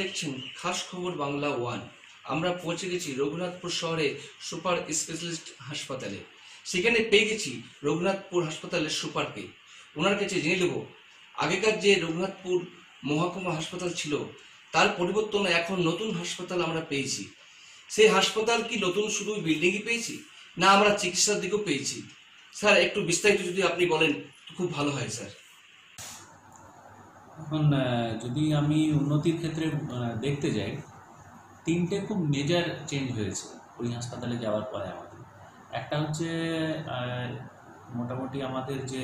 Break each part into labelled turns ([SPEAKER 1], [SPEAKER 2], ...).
[SPEAKER 1] দেখছেন খাস খবর বাংলা ওয়ান। আমরা পৌঁছে গেছি রঘুনাথপুর শহরে সুপার স্পেশালিস্ট হাসপাতালে। সেখানে পেয়ে গেছি রঘুনাথপুর হাসপাতালের সুপারকে ওনার কাছে জেনে নেব, আগেকার যে রঘুনাথপুর মহকুমা হাসপাতাল ছিল, তার পরিবর্তনে এখন নতুন হাসপাতাল আমরা পেয়েছি। সেই হাসপাতাল কি নতুন শুধু বিল্ডিংই পেয়েছি, না আমরা চিকিৎসার দিকেও পেয়েছি? স্যার, একটু বিস্তারিত যদি আপনি বলেন, খুব ভালো হয়, স্যার।
[SPEAKER 2] এখন যদি আমি উন্নতির ক্ষেত্রে দেখতে যাই, তিনটে খুব মেজর চেঞ্জ হয়েছে ওই হাসপাতালে যাওয়ার পরে আমাদের। একটা হচ্ছে মোটামুটি আমাদের যে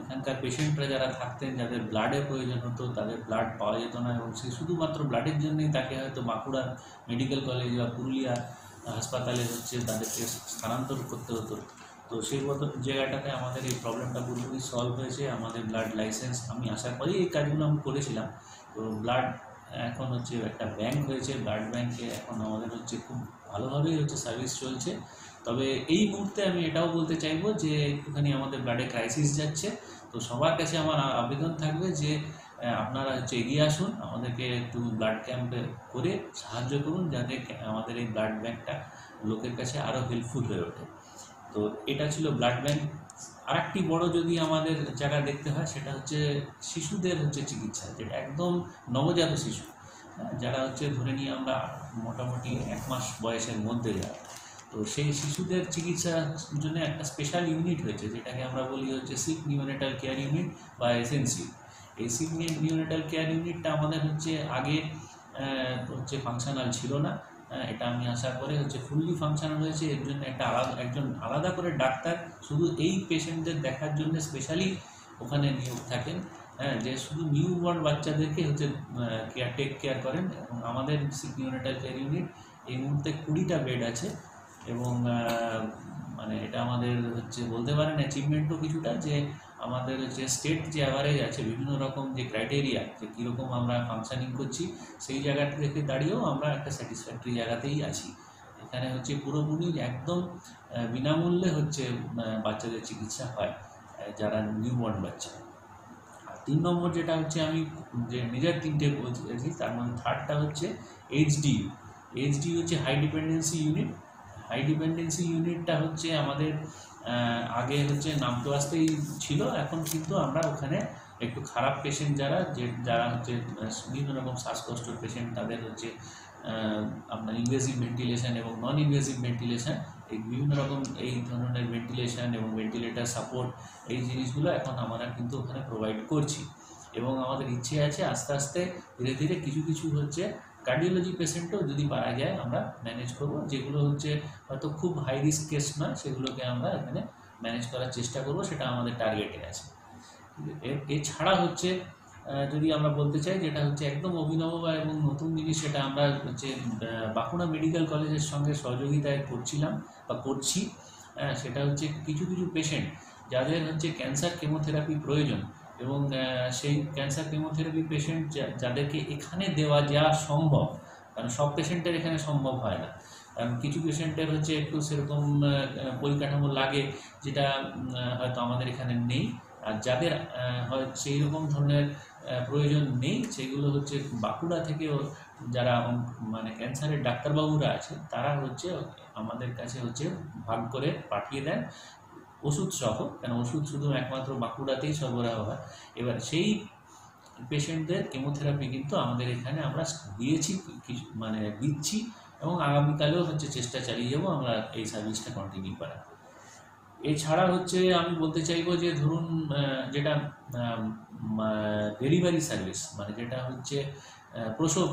[SPEAKER 2] এখানকার পেশেন্টরা যারা থাকতেন, যাদের ব্লাডের প্রয়োজন হতো, তাদের ব্লাড পাওয়া যেত না এবং সে শুধুমাত্র ব্লাডের জন্যই তাকে হয়তো বাঁকুড়া মেডিকেল কলেজ বা পুরুলিয়া হাসপাতালে হচ্ছে তাদেরকে স্থানান্তর করতে হতো। তো সেই মতো জায়গাটাতে আমাদের এই প্রবলেমটা পুরোপুরি সলভ হয়েছে। আমাদের ব্লাড লাইসেন্স আমি আশা করি এই কাজগুলো আমি করেছিলাম। তো ব্লাড এখন হচ্ছে একটা ব্যাংক হয়েছে। ব্লাড ব্যাংকে এখন আমাদের হচ্ছে খুব ভালোভাবেই হচ্ছে সার্ভিস চলছে। তবে এই মুহূর্তে আমি এটাও বলতে চাইব যে একটুখানি আমাদের ব্লাডে ক্রাইসিস যাচ্ছে। তো সবার কাছে আমার আবেদন থাকবে যে আপনারা হচ্ছে এগিয়ে আসুন। আমাদেরকে একটু ব্লাড ক্যাম্পে করে সাহায্য করুন যাতে আমাদের এই ব্লাড ব্যাংকটা লোকের কাছে আরও হেল্পফুল হয়ে ওঠে। তো এটা ছিল ব্লাড ব্যাংক আরেকটি বড় যদি আমাদের জায়গা দেখতে হয় সেটা হচ্ছে শিশুদের হচ্ছে চিকিৎসা যেটা একদম নবজাত শিশু। হ্যাঁ, যারা হচ্ছে ধরে নিয়ে আমরা মোটামুটি এক মাস বয়সের মধ্যে যারা তো সেই শিশুদের চিকিৎসার জন্য একটা স্পেশাল ইউনিট হয়েছে যেটাকে আমরা বলি হচ্ছে সিক নিউনেটাল কেয়ার ইউনিট বা এসএনসি এই সিক নিউনেটাল কেয়ার ইউনিটটা আমাদের হচ্ছে আগে হচ্ছে ফাংশনাল ছিল না। হ্যাঁ, এটা আমি আশা করে হচ্ছে ফুললি ফাংশনাল হয়েছে এর জন্য একটা আলাদা একজন আলাদা করে ডাক্তার শুধু এই পেশেন্টদের দেখার জন্য স্পেশালি ওখানে নিয়োগ থাকেন। হ্যাঁ যে শুধু নিউ বর্ন বাচ্চাদেরকে হচ্ছে কেয়ার টেক কেয়ার করেন এবং আমাদের নিউনেটাল কেয়ার ইউনিট এই মুহূর্তে কুড়িটা বেড আছে এবং মানে এটা আমাদের হচ্ছে বলতে পারেন অ্যাচিভমেন্টও কিছুটা যে আমাদের যে স্টেট যে অ্যাভারেজ আছে, বিভিন্ন রকম যে ক্রাইটেরিয়া যে কীরকম আমরা ফাংশনিং করছি, সেই জায়গা থেকে দাঁড়িয়েও আমরা একটা স্যাটিসফ্যাক্টরি জায়গাতেই আছি। এখানে হচ্ছে পুরোপুরি একদম বিনামূল্যে হচ্ছে বাচ্চাদের চিকিৎসা হয় যারা নিউবর্ন বাচ্চা। আর তিন নম্বর যেটা হচ্ছে, আমি যে মেজার তিনটে বলছি, তার মধ্যে থার্ডটা হচ্ছে এইচডিইউ এইচডিইউ হচ্ছে high dependency unit high dependency ইউনিটটা হচ্ছে আমাদের আগে হচ্ছে নাম তো আসতেই ছিল, এখন কিন্তু আমরা ওখানে একটু খারাপ পেশেন্ট যারা, যে, যারা হচ্ছে বিভিন্ন রকম শ্বাসকষ্টর পেশেন্ট তাদের হচ্ছে আপনার ইনভেসিভ ভেন্টিলেশন এবং নন ইনভেসিভ ভেন্টিলেশন এই বিভিন্ন রকম এই ধরনের ভেন্টিলেশন এবং ভেন্টিলেটার সাপোর্ট এই জিনিসগুলো এখন আমরা কিন্তু ওখানে প্রোভাইড করছি। এবং আমাদের ইচ্ছে আছে আস্তে আস্তে ধীরে ধীরে কিছু কিছু হচ্ছে কার্ডিওলজি পেশেন্টও যদি পারা যায়, আমরা ম্যানেজ করব। যেগুলো হচ্ছে হয়তো খুব হাই রিস্ক কেস নয়, সেগুলোকে আমরা এখানে ম্যানেজ করার চেষ্টা করব, সেটা আমাদের টার্গেটে আছে। এছাড়া হচ্ছে যদি আমরা বলতে চাই, যেটা হচ্ছে একদম অভিনব বা এবং নতুন জিনিস, সেটা আমরা হচ্ছে বাঁকুড়া মেডিকেল কলেজের সঙ্গে সহযোগিতায় করছিলাম বা করছি। সেটা হচ্ছে কিছু কিছু পেশেন্ট যাদের হচ্ছে ক্যান্সার কেমোথেরাপি প্রয়োজন এবং সেই ক্যান্সার কেমোথেরাপি পেশেন্ট যাদেরকে এখানে দেওয়া যা সম্ভব, কারণ সব পেশেন্টের এখানে সম্ভব হয় না। কারণ কিছু পেশেন্টের হচ্ছে একটু সেরকম পরিকাঠামো লাগে যেটা হয়তো আমাদের এখানে নেই। আর যাদের হয় সেই রকম ধরনের প্রয়োজন নেই, সেগুলো হচ্ছে বাঁকুড়া থেকেও যারা মানে ক্যান্সারের ডাক্তারবাবুরা আছে, তারা হচ্ছে আমাদের কাছে হচ্ছে ভাগ করে পাঠিয়ে দেন। ওষুধ সহ কেন ওষুধ শুধু একমাত্র বাঁকুড়াতেই সরবরাহ হয়, এবার সেই পেশেন্টদের কেমোথেরাপি কিন্তু আমাদের এখানে আমরা দিয়েছি, কিছু মানে দিচ্ছি এবং আগামীকালেও হচ্ছে চেষ্টা চালিয়ে যাব আমরা এই সার্ভিসটা কন্টিনিউ করার। এছাড়া হচ্ছে আমি বলতে চাইব যে ধরুন যেটা ডেলিভারি সার্ভিস মানে যেটা হচ্ছে প্রসব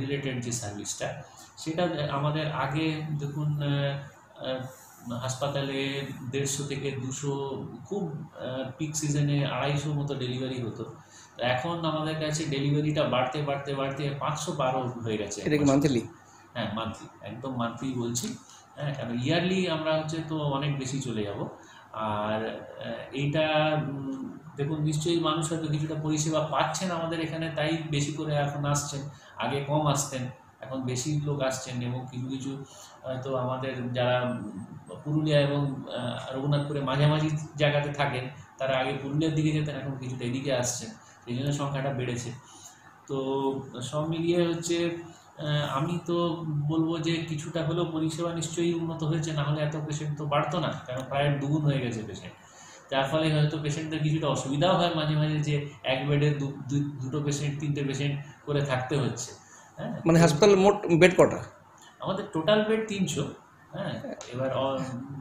[SPEAKER 2] রিলেটেড যে সার্ভিসটা সেটা আমাদের আগে দেখুন হাসপাতালে দেড়শো থেকে দুশো খুব পিক সিজনে আড়াইশো মতো ডেলিভারি হতো। এখন আমাদের কাছে ডেলিভারিটা বাড়তে বাড়তে বাড়তে পাঁচশো বারো হয়ে গেছে।
[SPEAKER 1] এটা কি মান্থলি
[SPEAKER 2] হ্যাঁ মান্থলি একদম মান্থলি বলছি। হ্যাঁ কারণ ইয়ারলি আমরা হচ্ছে তো অনেক বেশি চলে যাব। আর এইটা দেখুন নিশ্চয়ই মানুষ হয়তো কিছুটা পরিষেবা পাচ্ছেন আমাদের এখানে তাই বেশি করে এখন আসছেন আগে কম আসতেন। এখন বেশি লোক আসছেন এবং কিছু কিছু, হয়তো আমাদের যারা পুরুলিয়া এবং রঘুনাথপুরে মাঝামাঝি জায়গাতে থাকেন, তারা আগে পুরুলিয়ার দিকে যেতেন, এখন কিছুটা এদিকে আসছেন। সেই জন্য সংখ্যাটা বেড়েছে। তো সব মিলিয়ে হচ্ছে আমি তো বলব যে কিছুটা হলেও পরিষেবা নিশ্চয়ই উন্নত হয়েছে, না হলে এত পেশেন্ট তো বাড়তো না কারণ প্রায় দুগুণ হয়ে গেছে পেশেন্ট যার ফলে হয়তো পেশেন্টদের কিছুটা অসুবিধাও হয় মাঝে মাঝে যে এক বেডে দুটো পেশেন্ট তিনটে পেশেন্ট করে থাকতে হচ্ছে।
[SPEAKER 1] মানে হাসপাতাল মোট বেড কটা?
[SPEAKER 2] আমাদের টোটাল বেড তিনশো হ্যাঁ? এবার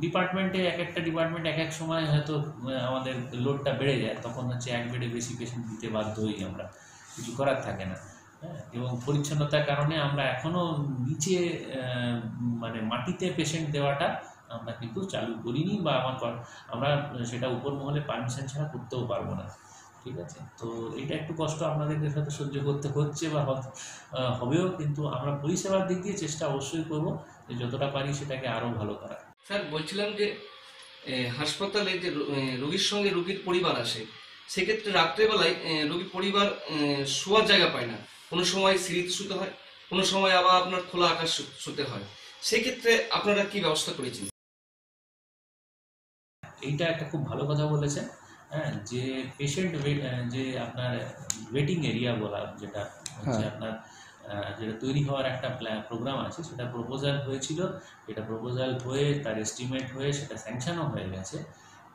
[SPEAKER 2] ডিপার্টমেন্টে এক একটা ডিপার্টমেন্ট এক এক সময় হয়তো আমাদের লোডটা বেড়ে যায়, তখন হচ্ছে এক বেডে বেশি পেশেন্ট দিতে বাধ্য হই আমরা। কিছু করার থাকে না হ্যাঁ? এবং পরিচ্ছন্নতার কারণে আমরা এখনও নিচে মানে মাটিতে পেশেন্ট দেওয়াটা আমরা কিন্তু চালু করিনি বা আমার আমরা সেটা উপর মহলে পারমিশন ছাড়া করতেও পারব না। ঠিক আছে? তো এটা একটু কষ্ট আপনাদেরকে সাথে সহ্য করতে হচ্ছে বা হবেও কিন্তু আমরা পরিষেবার দিক দিয়ে চেষ্টা অবশ্যই করব যে যতটা পারি সেটাকে আরও ভালো করা
[SPEAKER 1] স্যার বলছিলাম যে হাসপাতালে যে রোগীর সঙ্গে রোগীর পরিবার আসে সেক্ষেত্রে রাত্রেবেলায় রোগীর পরিবার শোয়ার জায়গা পায় না। কোনো সময় সিঁড়িতে শুতে হয় কোনো সময় আবার আপনার খোলা আকাশ শুতে হয়। সেক্ষেত্রে আপনারা কি ব্যবস্থা করেছেন?
[SPEAKER 2] এইটা একটা খুব ভালো কথা বলেছেন। হ্যাঁ যে পেশেন্ট যে আপনার ওয়েটিং এরিয়া বলা যেটা হচ্ছে
[SPEAKER 1] হ্যাঁ।
[SPEAKER 2] আপনার যেটা তৈরি হওয়ার একটা প্রোগ্রাম আছে সেটা প্রপোজাল হয়েছিল। এটা প্রপোজাল হয়ে তার এস্টিমেট হয়ে সেটা স্যাংশনও হয়ে গেছে।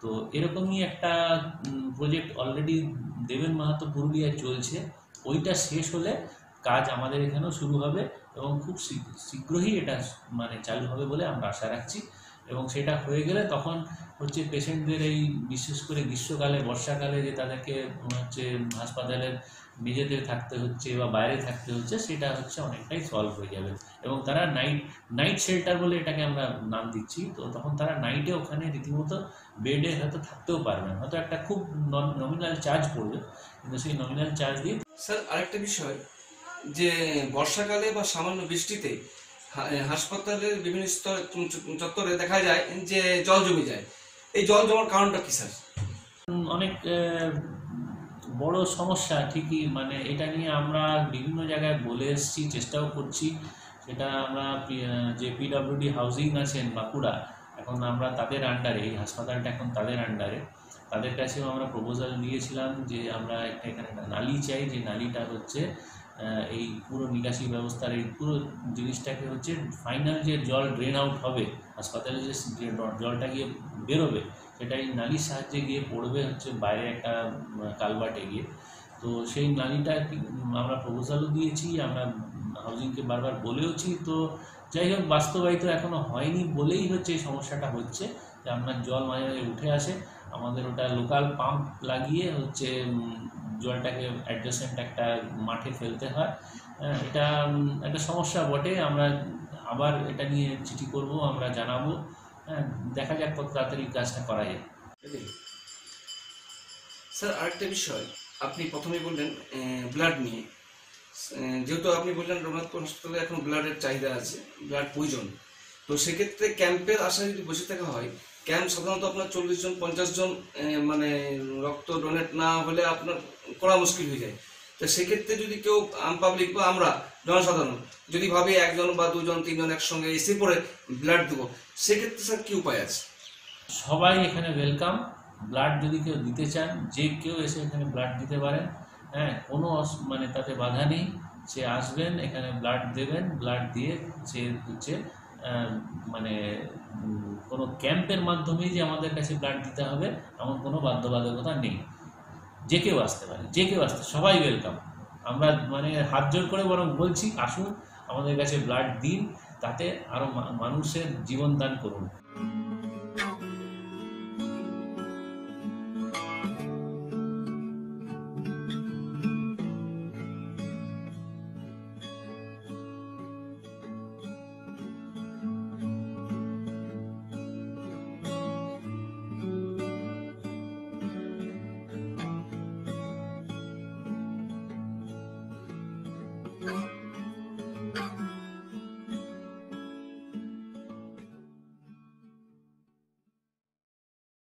[SPEAKER 2] তো এরকমই একটা প্রজেক্ট অলরেডি দেবেন মাহাতো পুরুলিয়ায় চলছে। ওইটা শেষ হলে কাজ আমাদের এখানেও শুরু হবে এবং খুব শীঘ্র- শীঘ্রই এটা মানে চালু হবে বলে আমরা আশা রাখছি। এবং সেটা হয়ে গেলে তখন হচ্ছে পেশেন্টদের এই বিশেষ করে গ্রীষ্মকালে, বর্ষাকালে যে তাদেরকে হচ্ছে হাসপাতালের নিজেদের থাকতে হচ্ছে বা বাইরে থাকতে হচ্ছে, সেটা হচ্ছে অনেকটাই সলভ হয়ে যাবে। এবং তারা নাইট নাইট শেল্টার বলে এটাকে আমরা নাম দিচ্ছি। তো তখন তারা নাইটে ওখানে রীতিমতো বেডে হয়তো থাকতেও পারবেন হয়তো একটা খুব নমিনাল চার্জ পড়বে, কিন্তু সেই নমিনাল চার্জ দিয়ে
[SPEAKER 1] স্যার আরেকটা বিষয় যে বর্ষাকালে বা সামান্য বৃষ্টিতে হাসপাতালের বিভিন্ন স্তর চত্বরে দেখা যায় যে জল জমে যায়। এই জল জমার কারণটা কি, স্যার?
[SPEAKER 2] অনেক বড় সমস্যা ঠিকই মানে এটা নিয়ে আমরা বিভিন্ন জায়গায় বলে এসেছি, চেষ্টাও করছি। সেটা আমরা যে পিডাব্লিউডি হাউজিং আছেন বাঁকুড়া, এখন আমরা তাদের আন্ডারে এই হাসপাতালটা এখন তাদের আন্ডারে তাদের কাছেও আমরা প্রপোজাল নিয়েছিলাম যে আমরা একটা এখানে একটা নালি চাই, যে নালিটা হচ্ছে এই পুরো নিকাশি ব্যবস্থার এই পুরো জিনিসটাকে হচ্ছে ফাইনাল যে জল ড্রেন আউট হবে, হাসপাতালে যে জলটা গিয়ে বেরোবে সেটা এই নালির সাহায্যে গিয়ে পড়বে হচ্ছে বাইরে একটা কালভার্টে গিয়ে। তো সেই নালিটা আমরা প্রপোজালও দিয়েছি, আমরা হাউজিংকে বারবার বলেওছি। তো যাই হোক, বাস্তবায়িত এখনও হয়নি বলেই হচ্ছে এই সমস্যাটা হচ্ছে। যে আপনার জল মাঝে মাঝে উঠে আসে আমাদের ওটা লোকাল পাম্প লাগিয়ে হচ্ছে জলটাকে অ্যাডজাসেন্ট একটা মাঠে ফেলতে হয়। হ্যাঁ, এটা একটা সমস্যা বটে। আমরা আবার এটা নিয়ে চিঠি করব আমরা জানাব। হ্যাঁ দেখা যাক কত তাড়াতাড়ি কাজটা করা যায়।
[SPEAKER 1] স্যার আরেকটা বিষয়। আপনি প্রথমেই বললেন ব্লাড নিয়ে। যেহেতু আপনি বললেন রঘুনাথপুর হাসপাতালে এখন ব্লাডের চাহিদা আছে ব্লাড প্রয়োজন তো সেক্ষেত্রে ক্যাম্পের আশা যদি বসে থাকা হয় ক্যাম্প সাধারণত আপনার চল্লিশ জন, পঞ্চাশ জন মানে রক্ত ডোনেট না হলে আপনার করা মুশকিল হয়ে যায়। তো সেক্ষেত্রে যদি কেউ পাবলিক বা আমরা, জনসাধারণ, যদি ভাবি একজন বা দুজন, তিনজন একসঙ্গে এসে পড়ে ব্লাড দেবো, সেক্ষেত্রে স্যার কী উপায় আছে?
[SPEAKER 2] সবাই এখানে ওয়েলকাম ব্লাড যদি কেউ দিতে চান যে কেউ এসে এখানে ব্লাড দিতে পারেন। হ্যাঁ কোনো মানে তাতে বাধা নেই। সে আসবেন, এখানে ব্লাড দেবেন ব্লাড দিয়ে সে হচ্ছে মানে কোনো ক্যাম্পের মাধ্যমেই যে আমাদের কাছে ব্লাড দিতে হবে, এমন কোনো বাধ্যবাধকতা নেই। যে কেউ আসতে পারে, যে কেউ আসতে, সবাই ওয়েলকাম আমরা মানে হাত জোর করে বরং বলছি, আসুন, আমাদের কাছে ব্লাড দিন, তাতে আরও মানুষের জীবন দান করুন।